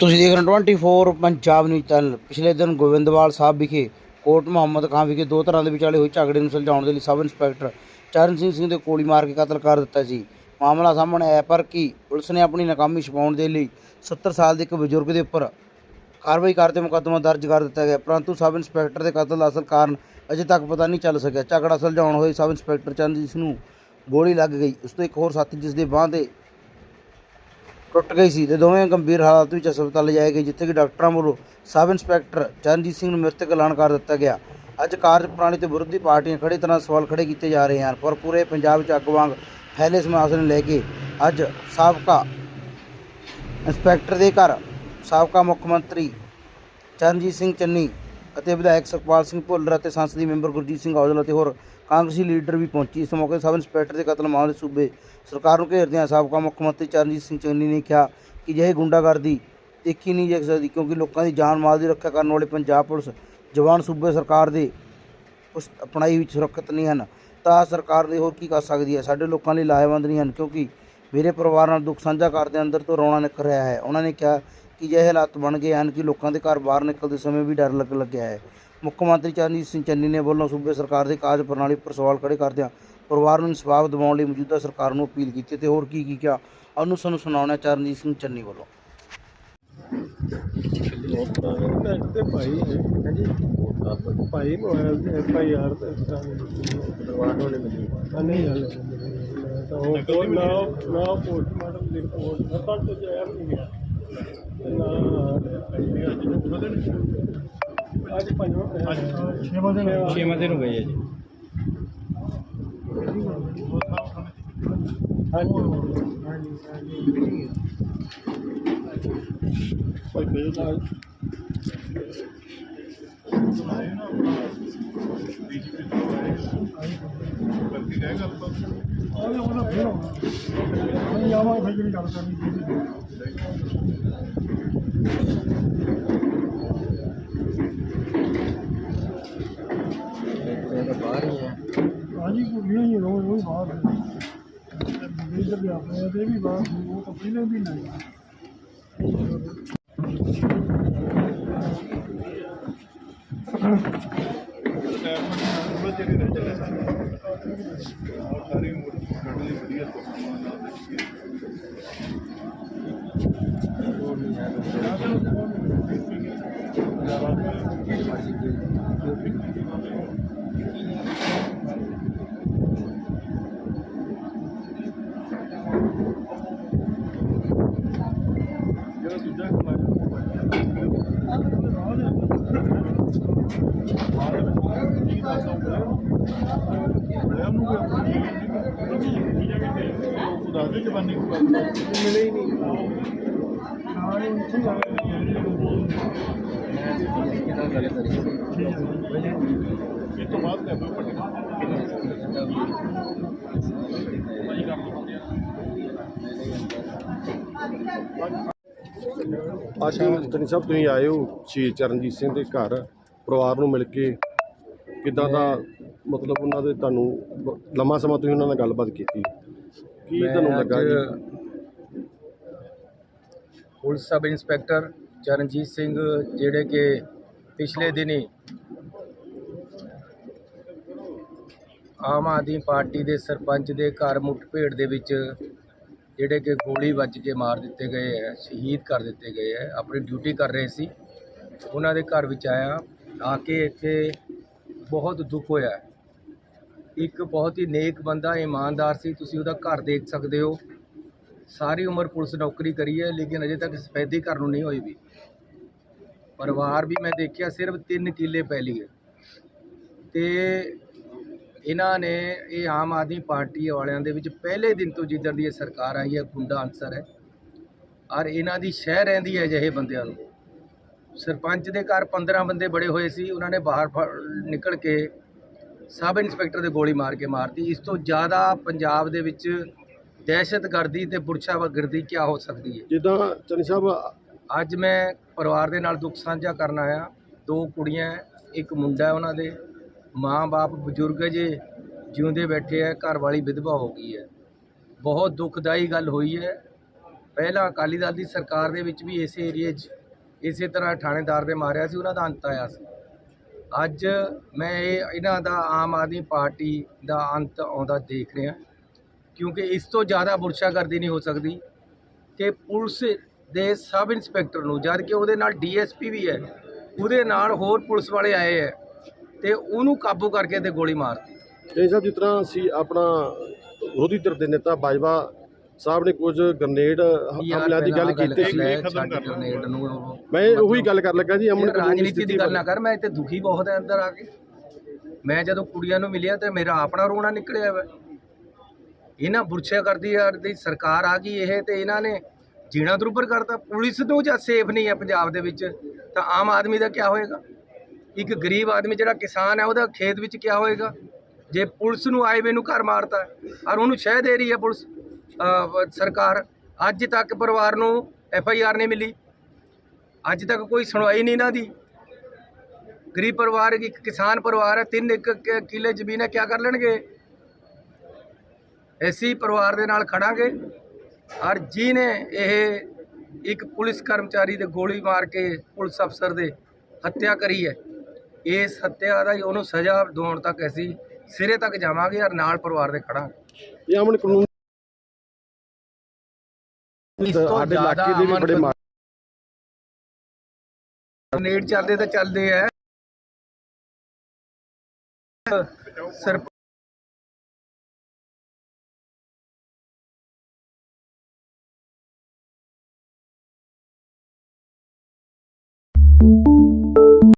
ਤੁਸੀਂ ਦੇਖ ਰਹੇ ਹੋ 24 ਪੰਜਾਬ ਨਿਊਜ਼ ਚੈਨਲ ਪਿਛਲੇ ਦਿਨ ਗੋਬਿੰਦਵਾਲ ਸਾਹਿਬ ਵਿਖੇ ਕੋਟ ਮੁਹੰਮਦ ਖਾਨ ਵਿਖੇ ਦੋ ਤਰ੍ਹਾਂ ਦੇ ਵਿਚਾਲੇ ਹੋਏ ਝਗੜੇ ਨੂੰ ਸੁਲਝਾਉਣ ਦੇ ਲਈ ਸਬ ਇੰਸਪੈਕਟਰ ਚਰਨ ਸਿੰਘ ਸਿੰਘ ਦੇ ਗੋਲੀ ਮਾਰ ਕੇ ਕਤਲ ਕਰ ਦਿੱਤਾ ਸੀ। ਮਾਮਲਾ ਸਾਹਮਣੇ ਆਇਆ, ਪਰ ਕਿ ਪੁਲਿਸ ਨੇ ਆਪਣੀ ਨਾਕਾਮੀ ਛੁਪਾਉਣ ਦੇ ਲਈ 70 ਸਾਲ ਦੇ ਇੱਕ ਬਜ਼ੁਰਗ ਦੇ ਉੱਪਰ ਕਾਰਵਾਈ ਕਰਦੇ ਮੁਕੱਦਮਾ ਦਰਜ ਕਰ ਦਿੱਤਾ ਗਿਆ, ਪਰੰਤੂ ਸਬ ਇੰਸਪੈਕਟਰ ਦੇ ਕਤਲ ਦਾ ਅਸਲ ਕਾਰਨ ਅਜੇ ਤੱਕ ਪਤਾ ਨਹੀਂ ਚੱਲ ਸਕਿਆ। ਝਗੜਾ ਸੁਲਝਾਉਣ ਹੋਏ ਸਬ ਇੰਸਪੈਕਟਰ ਚਰਨਜੀਤ ਸਿੰਘ ਨੂੰ ਗੋਲੀ ਲੱਗ ਗਈ। ਉਸ ਤੋਂ ਇੱਕ ਹੋਰ ਸਾਥੀ, ਜਿਸ ਦੇ ਬਾਂਹ ਤੇ ਟੁੱਟ ਗਈ ਸੀ ਤੇ ਦੋਵੇਂ ਗੰਭੀਰ ਹਾਲਤ ਵਿੱਚ ਹਸਪਤਾਲ ਲਿਜਾਏ ਗਏ, ਜਿੱਥੇ ਕਿ ਡਾਕਟਰਾਂ ਵੱਲੋਂ ਸਬ ਇੰਸਪੈਕਟਰ ਚਰਨਜੀਤ ਸਿੰਘ ਨੂੰ ਮ੍ਰਿਤਕ ਐਲਾਨ ਕਰ ਦਿੱਤਾ ਗਿਆ। ਅੱਜ ਕਾਰਜ ਪ੍ਰਣਾਲੀ ਤੇ ਵਿਰੋਧੀ ਪਾਰਟੀਆਂ ਖੜੇ ਤਰ੍ਹਾਂ ਸਵਾਲ ਖੜੇ ਕੀਤੇ ਜਾ ਰਹੇ ਹਨ, ਪਰ ਪੂਰੇ ਪੰਜਾਬ ਵਿੱਚ ਅੱਗ ਵਾਂਗ ਫੈਲੇ ਸਮਾਜ ਨੂੰ ਲੈ ਕੇ ਅੱਜ ਸਾਬਕਾ ਇੰਸਪੈਕਟਰ ਦੇ ਘਰ, ਸਾਬਕਾ ਮੁੱਖ ਮੰਤਰੀ ਚਰਨਜੀਤ ਸਿੰਘ ਚੰਨੀ ਅਤੇ ਵਿਧਾਇਕ ਸੁਖਪਾਲ ਸਿੰਘ ਭੁੱਲਰ ਅਤੇ ਸੰਸਦੀ ਮੈਂਬਰ ਗੁਰਜੀਤ ਸਿੰਘ ਔਜਲਾ ਅਤੇ ਹੋਰ ਕਾਂਗਰਸੀ ਲੀਡਰ ਵੀ ਪਹੁੰਚੀ। ਇਸ ਮੌਕੇ ਸਬ ਇੰਸਪੈਕਟਰ ਦੇ ਕਤਲ ਮਾਮਲੇ ਸੂਬੇ ਸਰਕਾਰ ਨੂੰ ਘੇਰਦਿਆਂ ਸਾਬਕਾ ਮੁੱਖ ਮੰਤਰੀ ਚਰਨਜੀਤ ਸਿੰਘ ਚੰਨੀ ਨੇ ਕਿਹਾ ਕਿ ਜਿਹੇ ਗੁੰਡਾਗਰਦੀ ਦੇਖੀ ਨਹੀਂ ਜਾ ਸਕਦੀ ਕਿਉਂਕਿ ਲੋਕਾਂ ਦੀ ਜਾਨ ਮਾਲ ਦੀ ਰੱਖਿਆ ਕਰਨ ਵਾਲੇ ਪੰਜਾਬ ਪੁਲਿਸ ਜਵਾਨ ਸੂਬੇ ਸਰਕਾਰ ਦੇ ਉਸ ਅਪਣਾਈ ਵਿੱਚ ਸੁਰੱਖਿਅਤ ਨਹੀਂ ਹਨ। ਤਾਂ ਸਰਕਾਰ ਦੇ ਹੋਰ ਕੀ ਕਰ ਸਕਦੀ ਹੈ? ਸਾਡੇ ਲੋਕਾਂ ਲਈ ਲਾਹੇਵੰਦ ਨਹੀਂ ਹਨ ਕਿਉਂਕਿ ਮੇਰੇ ਪਰਿਵਾਰ ਨਾਲ ਦੁੱਖ ਸਾਂਝਾ ਕਰਦੇ ਅੰਦਰ ਤੋਂ ਰੋਣਾ ਨਿਕਲ ਰਿਹਾ ਹੈ। ਉਹਨਾਂ ਨੇ ਕਿਹਾ ਕਿ ਜਿਹੇ ਹਾਲਾਤ ਬਣ ਗਏ ਹਨ ਕਿ ਲੋਕਾਂ ਦੇ ਘਰ ਬਾਹਰ ਨਿਕਲਦੇ ਸਮੇਂ ਵੀ ਡਰ ਲੱਗ ਲੱਗਿਆ ਹੈ। ਮੁੱਖ ਮੰਤਰੀ ਚਰਨਜੀਤ ਸਿੰਘ ਚੰਨੀ ਨੇ ਵੱਲੋਂ ਸੂਬੇ ਸਰਕਾਰ ਦੇ ਕਾਰਜ ਪ੍ਰਣਾਲੀ ਪਰ ਸਵਾਲ ਖੜੇ ਕਰਦਿਆਂ ਪਰਿਵਾਰ ਨੂੰ ਇਨਸਾਫ ਦਿਵਾਉਣ ਲਈ ਮੌਜੂਦਾ ਸਰਕਾਰ ਨੂੰ ਅਪੀਲ ਕੀਤੀ ਤੇ ਹੋਰ ਕੀ ਕੀ ਕਿਹਾ। ਉਹਨੂੰ ਸਾਨੂੰ ਸੁਣਾਉਣਾ ਚਰਨਜੀਤ ਸਿੰਘ ਚੰਨੀ ਵੱਲੋਂ। ਤੇ ਭਾਈ ਹਾਂਜੀ ਭਾਈ ਮੋਬਾਈਲ ਤੇ ਐਫ ਆਈ ਆਰ ਤੇ ਪਰਿਵਾਰ ਵਾਲੇ ਮਿਲੀ। ਨਹੀਂ ਹਾਲੇ ਤਾਂ ਉਹ ਕੋਈ ਨਾ ਨਾ ਪੋਸਟਮਾਰਟਮ ਦੀ ਰਿਪੋਰਟ ਨਾ ਤਾਂ ਕੁਝ ਆਇਆ ਨਹੀਂ ਗਿਆ। ਅੱਜ ਪੰਜਵਾਂ ਅੱਜ ਛੇਵਾਂ ਦਿਨ ਛੇਵਾਂ ਦਿਨ ਹੋ ਗਏ ਜੀ। ਹਾਂਜੀ ਬੇਲ ਆਵੇ ਉਹਦਾ ਫੇਰ ਆਉਣਾ। ਅਸੀਂ ਆਵਾਂਗੇ ਫਿਰ ਜਿਹੜੀ ਗੱਲ ਕਰਨੀ ਚਾਹੀਦੀ ਬਾਹਰ ਹੀ ਹੈ ਹਾਂਜੀ ਕੁੜੀਆਂ ਹੀ ਰੋਜ਼ ਰੋਜ਼ ਬਾਹਰ ਨੇ ਇੱਧਰ ਵੀ ਆਪਣੇ ਤੇ ਵੀ ਬਾਹਰ ਸੀ, ਉਹ ਤਾਂ ਪਹਿਲੇ ਵੀ ਨਹੀਂ ਮਿਲੇ ਹੀ। ਨਹੀਂ ਹਾਂ ਇਹ ਉੱਥੇ ਜਾ ਇਹ ਤੋਂ ਬਾਅਦ ਲੈ ਅੱਜ ਜਨੀ ਸਾਹਿਬ ਤੁਸੀਂ ਆਏ ਹੋ ਸ਼ਹੀਦ ਚਰਨਜੀਤ ਸਿੰਘ ਦੇ ਘਰ ਪਰਿਵਾਰ ਨੂੰ ਮਿਲ ਕੇ। ਕਿੱਦਾਂ ਦਾ ਮਤਲਬ ਉਹਨਾਂ ਦੇ ਤੁਹਾਨੂੰ ਬ- ਲੰਮਾ ਸਮਾਂ ਤੁਸੀਂ ਉਹਨਾਂ ਨਾਲ ਗੱਲਬਾਤ ਕੀਤੀ? ਕੀ ਤੁਹਾਨੂੰ ਲੱਗਾ ਜੀ? Police sub inspector Charanjit Singh, ਜਿਹੜੇ ਕਿ ਪਿਛਲੇ ਦਿਨੀ ਆਮ ਆਦਮੀ ਪਾਰਟੀ ਦੇ ਸਰਪੰਚ ਦੇ ਘਰ ਮੁੱਠਭੇੜ ਦੇ ਵਿੱਚ ਜਿਹੜੇ ਕਿ ਗੋਲੀ ਵੱਜ ਕੇ ਮਾਰ ਦਿੱਤੇ ਗਏ ਹੈ, ਸ਼ਹੀਦ ਕਰ ਦਿੱਤੇ ਗਏ ਹੈ, ਆਪਣੀ ਡਿਊਟੀ ਕਰ ਰਹੇ ਸੀ। ਉਹਨਾਂ ਦੇ ਘਰ ਵਿੱਚ ਆਇਆ, ਆ ਕੇ ਇੱਥੇ ਬਹੁਤ ਦੁੱਖ ਹੋਇਆ। ਇੱਕ ਬਹੁਤ ਹੀ ਨੇਕ ਬੰਦਾ, ਇਮਾਨਦਾਰ ਸੀ, ਤੁਸੀਂ ਉਹਦਾ ਘਰ ਦੇਖ ਸਕਦੇ ਹੋ। ਸਾਰੀ ਉਮਰ ਪੁਲਿਸ ਨੌਕਰੀ ਕਰੀ ਹੈ, ਲੇਕਿਨ ਅਜੇ ਤੱਕ ਸਫੈਦੀ ਘਰ ਨੂੰ ਨਹੀਂ ਹੋਈ ਵੀ। ਪਰਿਵਾਰ ਵੀ ਮੈਂ ਦੇਖਿਆ, ਸਿਰਫ ਤਿੰਨ ਕਿੱਲੇ ਪੈਲੀ ਹੈ ਤੇ ਇਹਨਾਂ ਨੇ ਇਹ ਆਮ ਆਦਮੀ ਪਾਰਟੀ ਵਾਲਿਆਂ ਦੇ ਵਿੱਚ ਪਹਿਲੇ ਦਿਨ ਤੋਂ ਜਿੱਦਣ ਦੀ ਇਹ ਸਰਕਾਰ ਆਈ ਹੈ, ਗੁੰਡਾ ਅਨਸਰ ਹੈ। ਔਰ ਇਹਨਾਂ ਦੀ ਸ਼ਹਿ ਰਹਿੰਦੀ ਹੈ ਅਜਿਹੇ ਬੰਦਿਆਂ ਨੂੰ। ਸਰਪੰਚ ਦੇ ਘਰ 15 ਬੰਦੇ ਬੜੇ ਹੋਏ ਸੀ, ਉਹਨਾਂ ਨੇ ਬਾਹਰ ਫ- ਨਿਕਲ ਕੇ ਸਬ ਇੰਸਪੈਕਟਰ ਦੇ ਗੋਲੀ ਮਾਰ ਕੇ ਮਾਰਤੀ। ਇਸ ਤੋਂ ਜ਼ਿਆਦਾ ਪੰਜਾਬ ਦੇ ਵਿੱਚ ਦਹਿਸ਼ਤਗਰਦੀ ਤੇ ਪੁਰਸ਼ਾਵਗਰਦੀ ਕੀ ਹੋ ਸਕਦੀ ਹੈ? ਜਿੱਦਾਂ ਚਨੀ ਸਾਹਿਬ ਅੱਜ ਮੈਂ ਪਰਿਵਾਰ ਦੇ ਨਾਲ ਦੁੱਖ ਸਾਂਝਾ ਕਰਨ ਆਇਆ। ਦੋ ਕੁੜੀਆਂ ਇੱਕ ਮੁੰਡਾ ਉਹਨਾਂ ਦੇ। ਮਾਂ-ਬਾਪ ਬਜ਼ੁਰਗ ਜੇ ਜਿਉਂਦੇ ਬੈਠੇ ਹੈ ਘਰ ਵਾਲੀ ਵਿਧਵਾ ਹੋ ਗਈ ਹੈ। ਬਹੁਤ ਦੁਖਦਾਈ ਗੱਲ ਹੋਈ ਹੈ। ਪਹਿਲਾਂ ਅਕਾਲੀ ਦਲ ਦੀ ਸਰਕਾਰ ਦੇ ਵਿੱਚ ਵੀ ਇਸੇ ਏਰੀਏ 'ਚ ਇਸੇ ਤਰ੍ਹਾਂ ਥਾਣੇਦਾਰ ਦੇ ਮਾਰਿਆ ਸੀ ਉਹਨਾਂ ਦਾ ਅੰਤ ਆਇਆ ਸੀ। ਅੱਜ ਮੈਂ ਇਹ ਇਹਨਾਂ ਦਾ ਆਮ ਆਦਮੀ ਪਾਰਟੀ ਦਾ ਅੰਤ ਆਉਂਦਾ ਦੇਖ ਰਿਹਾ। ਕਿਉਂਕਿ ਇਸ ਤੋਂ ਜ਼ਿਆਦਾ ਬੁਰਸ਼ਾਗਰਦੀ ਨਹੀਂ ਹੋ ਸਕਦੀ ਕਿ ਪੁਲਿਸ ਦੇ ਸਬ ਇੰਸਪੈਕਟਰ ਨੂੰ ਜਦ ਕਿ ਉਹਦੇ ਨਾਲ ਡੀਐਸਪੀ ਵੀ ਹੈ ਉਹਦੇ ਨਾਲ ਹੋਰ ਪੁਲਿਸ ਵਾਲੇ ਆਏ ਹੈ ਤੇ ਉਹਨੂੰ ਕਾਬੂ ਕਰਕੇ ਤੇ ਗੋਲੀ ਮਾਰਤੀ ਜੀ ਸਾਹਿਬ ਜਿਸ ਤਰ੍ਹਾਂ ਅਸੀਂ ਆਪਣਾ ਵਿਰੋਧੀ ਧਿਰ ਦੇ ਨੇਤਾ ਬਾਜਵਾ ਸਾਹਿਬ ਨੇ ਕੁਝ ਗ੍ਰਨੇਡ ਹਮਲਿਆਂ ਦੀ ਗੱਲ ਕੀਤੀ ਸੀ। ਮੈਂ ਉਹੀ ਗੱਲ ਕਰਨ ਲੱਗਾ ਜੀ ਅਮਨ ਰਾਜਨੀਤੀ ਦੀ ਗੱਲ ਨਾ ਕਰ ਮੈਂ ਇੱਥੇ ਦੁਖੀ ਬਹੁਤ ਹੈ ਅੰਦਰ ਆ ਕੇ। ਮੈਂ ਜਦੋਂ ਕੁੜੀਆਂ ਨੂੰ ਮਿਲਿਆ ਤੇ ਮੇਰਾ ਆਪਣਾ ਰੋਣਾ ਨਿਕਲਿਆ ਵਾ। ਇਹਨਾਂ ਬੁਰਛਿਆ ਕਰਦੀ ਯਾਰ ਦੀ ਸਰਕਾਰ ਆ ਗਈ ਇਹ ਤੇ ਇਹਨਾਂ ਨੇ ਜੀਣਾ ਦਰੁਬਰ ਕਰਤਾ। ਪੁਲਿਸ ਨੂੰ ਜਾਂ ਸੇਫ ਨਹੀਂ ਹੈ ਪੰਜਾਬ ਦੇ ਵਿੱਚ? ਤਾਂ ਆਮ ਆਦਮੀ ਦਾ ਕੀ ਹੋਏਗਾ? ਇੱਕ ਗਰੀਬ ਆਦਮੀ ਜਿਹੜਾ ਕਿਸਾਨ ਹੈ, ਉਹਦਾ ਖੇਤ ਵਿੱਚ ਕੀ ਹੋਏਗਾ? ਜੇ ਪੁਲਿਸ ਨੂੰ ਆਏ ਵੇ ਨੂੰ ਘਰ ਮਾਰਤਾ, ਔਰ ਉਹਨੂੰ ਸ਼ਹਿ ਦੇ ਰਹੀ ਹੈ ਪੁਲਿਸ ਸਰਕਾਰ, ਅੱਜ ਤੱਕ ਪਰਿਵਾਰ ਨੂੰ ਐਫ ਆਈ ਆਰ ਨਹੀਂ ਮਿਲੀ। ਅੱਜ ਤੱਕ ਕੋਈ ਸੁਣਵਾਈ ਨਹੀਂ ਇਹਨਾਂ ਦੀ। ਗਰੀਬ ਪਰਿਵਾਰ ਇੱਕ ਕਿਸਾਨ ਪਰਿਵਾਰ ਹੈ, ਤਿੰਨ ਇੱਕ ਕ- ਕਿੱਲੇ ਜ਼ਮੀਨ ਹੈ ਕੀ ਕਰ ਲੈਣਗੇ? ਐਸੀ ਪਰਿਵਾਰ ਦੇ ਨਾਲ ਖੜਾਂਗੇ। ਔਰ ਜਿਹਨੇ ਇਹ ਇੱਕ ਪੁਲਿਸ ਕਰਮਚਾਰੀ ਦੇ ਗੋਲੀ ਮਾਰ ਕੇ ਪੁਲਿਸ ਅਫਸਰ ਦੇ ਹੱਤਿਆ ਕਰੀ ਹੈ। ਇਸ ਹੱਤਿਆ ਦਾ ਉਹਨੂੰ ਸਜ਼ਾ ਦਿਵਾਉਣ ਤੱਕ ਅਸੀਂ ਸਿਰੇ ਤੱਕ ਜਾਵਾਂਗੇ ਔਰ ਨਾਲ ਪਰਿਵਾਰ ਦੇ ਖੜਾਂਗੇ। ਇਹ ਅਮਨ ਕਾਨੂੰਨ ਇਸ ਤੋਂ ਸਾਡੇ ਇਲਾਕੇ ਦੇ ਵੀ ਜ਼ਿਆਦਾ ਬੜੇ ਮਾੜੇ ਨੇੜ ਚੱਲਦੇ ਤਾਂ ਚੱਲਦੇ ਆ। ਸਰਪੰਚ